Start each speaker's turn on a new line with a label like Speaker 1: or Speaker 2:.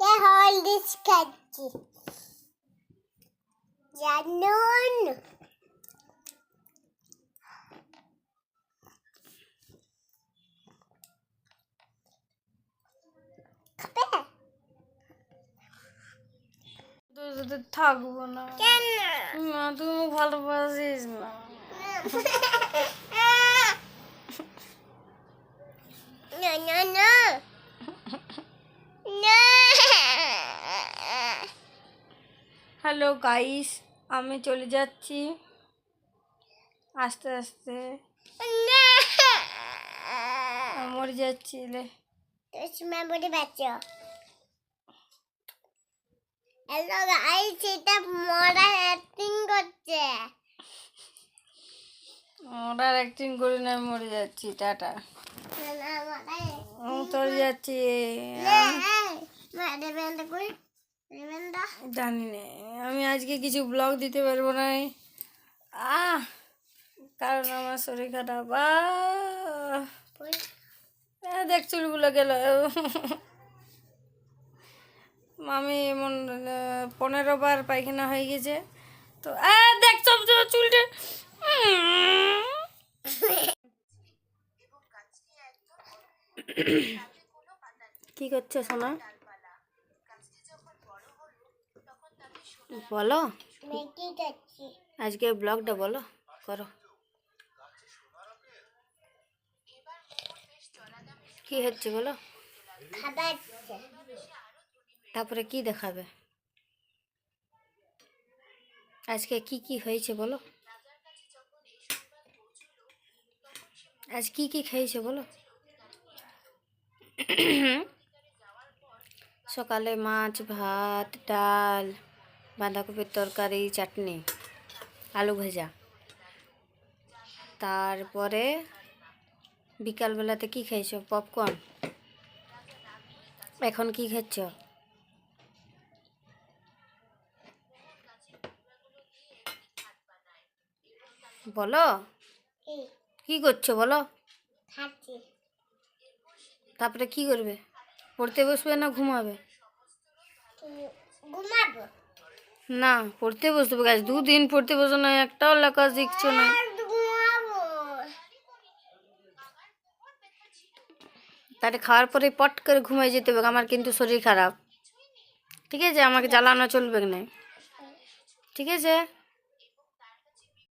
Speaker 1: হলদিস খাচ্ছি জানুন
Speaker 2: থাকব না। না তুমি ভালোবাসিস না।
Speaker 1: না না না
Speaker 2: হ্যালো গাইস আমি চলে যাচ্ছি। আস্তে আস্তে। মরে যাচ্ছি
Speaker 1: হ্যালো গাইস এটা মরা অ্যাক্টিং করছে।
Speaker 2: অ্যাক্টিং করি না মরে যাচ্ছি। টাটা। চলে যাচ্ছি। জানি না আমি আজকে কিছু ব্লগ দিতে পারব না। আহ কারণ আমার শরীর খারাপ। আহ। দেখ চুলগুলো গেল। আমি এমন পনেরো বার পায়খানা হয়ে গেছে। তো দেখ সব চুলটা। কি করছ সোনা? বলো? আজকে ব্লগটা বলো করো। কি হচ্ছে বলো? তারপরে কি দেখাবে? আজকে কি কি হয়েছে বলো? আজ কি কি খেয়েছে বলো? সকালে মাছ ভাত ডাল। বাঁধাকপির তরকারি, চাটনি, আলু ভাজা। তারপরে বিকালবেলাতে কি খেয়েছো পপকর্ন। এখন কি খাচ্ছ? বলো।
Speaker 1: কি
Speaker 2: করছ বলো? তারপরে কি করবে? পড়তে বসবে না ঘুমাবে?
Speaker 1: ঘুমাবো।
Speaker 2: না পড়তে বসতে হবে। গাছ দুদিন পড়তে বসো না একটাও লেখা শিখছো না। তাহলে খাওয়ার পরে পট করে ঘুমাই যেতে হবে আমার কিন্তু শরীর খারাপ। ঠিক আছে? আমাকে জ্বালানো চলবে না। ঠিক আছে?